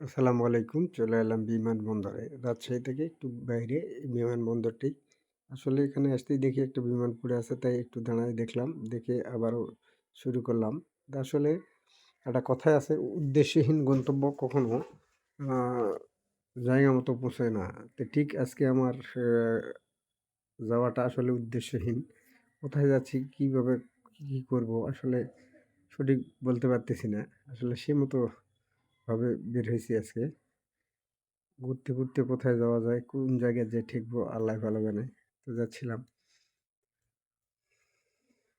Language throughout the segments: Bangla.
আসসালামু আলাইকুম। চলে এলাম বিমানবন্দরে। রাজশাহী থেকে একটু বাইরে বিমানবন্দরটি। আসলে এখানে আসতেই দেখি একটা বিমান পড়ে আছে, তাই একটু দাঁড়ায় দেখলাম। দেখে আবারও শুরু করলাম। আসলে একটা কথাই আছে, উদ্দেশ্যহীন গন্তব্য কখনো জায়গা মতো পৌঁছায় না। তো ঠিক আজকে আমার যাওয়াটা আসলে উদ্দেশ্যহীন। কোথায় যাচ্ছি, কীভাবে, কী করব, আসলে সঠিক বলতে পারতেছি না। আসলে সে মতো ভাবে বের হয়েছি আজকে। ঘুরতে ঘুরতে কোথায় যাওয়া যায়, কোন জায়গায় যে ঠেকবো, আল্লাহ ভালো জানে। তো যাচ্ছিলাম।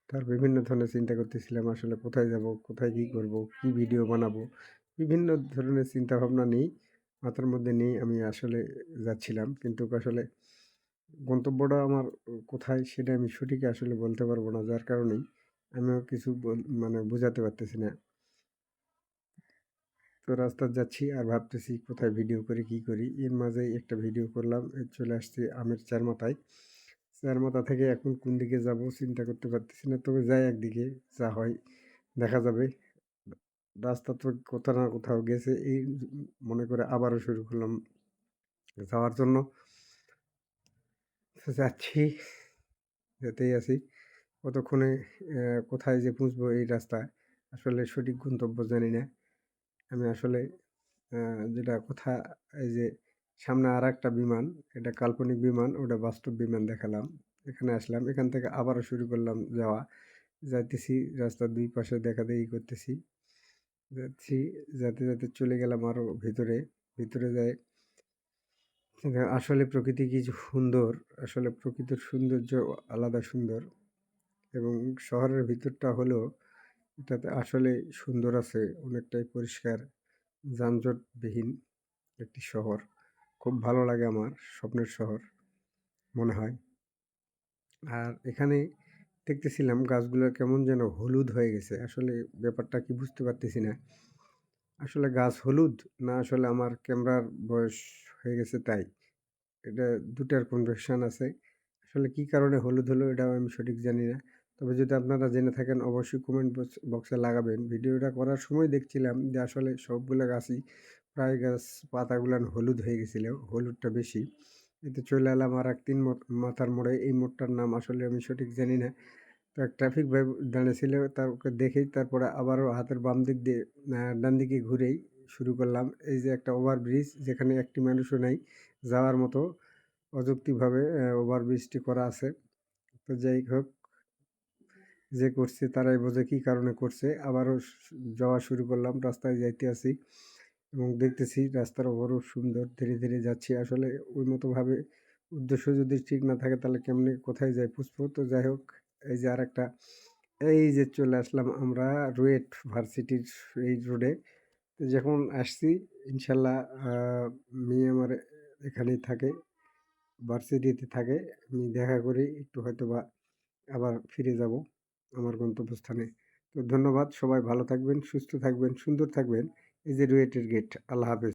তার বিভিন্ন ধরনের চিন্তা করতেছিলাম, আসলে কোথায় যাব, কোথায় কী করব, কি ভিডিও বানাবো। বিভিন্ন ধরনের চিন্তা ভাবনা নেই, মাথার মধ্যে নেই, আমি আসলে যাচ্ছিলাম। কিন্তু আসলে গন্তব্যটা আমার কোথায় সেটা আমি সঠিক আসলে বলতে পারব না, যার কারণেই আমিও কিছু মানে বোঝাতে পারতেছি না। তো রাস্তা যাচ্ছি আর ভাবতেছি কোথায় ভিডিও করি, কি করি? এর মাঝেই একটা ভিডিও করলাম চলে আসছি আমের চার মাথায় চার মাথা থেকে এখন কোন দিকে যাব চিন্তা করতে পারতেছি না, তবে যাই একদিকে, যা হয়, দেখা যাবে। রাস্তা তো কোথাও না কোথাও গেছে, এই মনে করে আবারও শুরু করলাম যাওয়ার জন্য। যাচ্ছি, যেতেই আছি। কতক্ষণে কোথায় যে পৌঁছবো এই রাস্তায়, আসলে সঠিক গন্তব্য জানি না। আমি আসলে যেটা কথা, এই যে সামনে আর একটা বিমান, এটা কাল্পনিক বিমান, ওটা বাস্তব বিমান দেখালাম। এখানে আসলাম, এখান থেকে আবারও শুরু করলাম যাওয়া। যাইতেছি, রাস্তার দুই পাশে দেখা দেখি করতেছি। যাচ্ছি যাতে যাতে চলে গেলাম আরও ভিতরে ভিতরে যাই। আসলে প্রকৃতি কি সুন্দর, আসলে প্রকৃতির সৌন্দর্য আলাদা সুন্দর। এবং শহরের ভিতরটা হলেও এটাতে আসলে সুন্দর আছে, অনেকটাই পরিষ্কার, যানজটবিহীন একটি শহর। খুব ভালো লাগে আমার, স্বপ্নের শহর মনে হয়। আর এখানে দেখতেছিলাম গাছগুলো কেমন যেন হলুদ হয়ে গেছে, আসলে ব্যাপারটা কি বুঝতে পারতেছি না। আসলে গাছ হলুদ না আসলে আমার ক্যামেরার বয়স হয়ে গেছে তাই। এটা দুটার কনভেকশন আছে। আসলে কি কারণে হলুদ হলো এটাও আমি সঠিক জানি না। তবে যদি আপনারা জেনে থাকেন, অবশ্যই কমেন্ট বক্সে লাগাবেন। ভিডিওটা করার সময় দেখছিলাম যে আসলে সবগুলো গাছই প্রায় গাছ পাতাগুলান হলুদ হয়ে গেছিল, হলুদটা বেশি। এতে চলে এলাম আর এক তিন মাথার মোড়ে। এই মোড়টার নাম আসলে আমি সঠিক জানি না। তো এক ট্রাফিক ভাই দাঁড়িয়েছিল, তারকে দেখেই তারপরে আবারও হাতের বাম দিক দিয়ে ডান দিকে ঘুরেই শুরু করলাম। এই যে একটা ওভারব্রিজ যেখানে একটি মানুষও নাই, যাওয়ার মতো অযৌক্তিকভাবে ওভারব্রিজটি করা আছে। তো যাই হোক যে করছে তারাই বোঝে কী কারণে করছে। আবারও যাওয়া শুরু করলাম, রাস্তায় যাইতে আসি এবং দেখতেছি রাস্তার ওপরও সুন্দর, ধীরে ধীরে যাচ্ছি। আসলে ওই মতোভাবে উদ্দেশ্য যদি ঠিক না থাকে তাহলে কেমনি কোথায় যাই পুষ্প তো যাই হোক, এই যে আর একটা এই যে চলে আসলাম আমরা রুয়েট ভার্সিটির এই রোডে। যখন আসছি, ইনশাল্লাহ মেয়ে আমার এখানেই থাকে, ভার্সিটিতে থাকে। আমি দেখা করি, একটু হয়তো বা আবার ফিরে যাব। আমার গন্তব্যস্থানে। তো ধন্যবাদ, সবাই ভালো থাকবেন, সুস্থ থাকবেন, সুন্দর থাকবেন। এই যে রুয়েটের গেট আল্লাহ হাফেজ।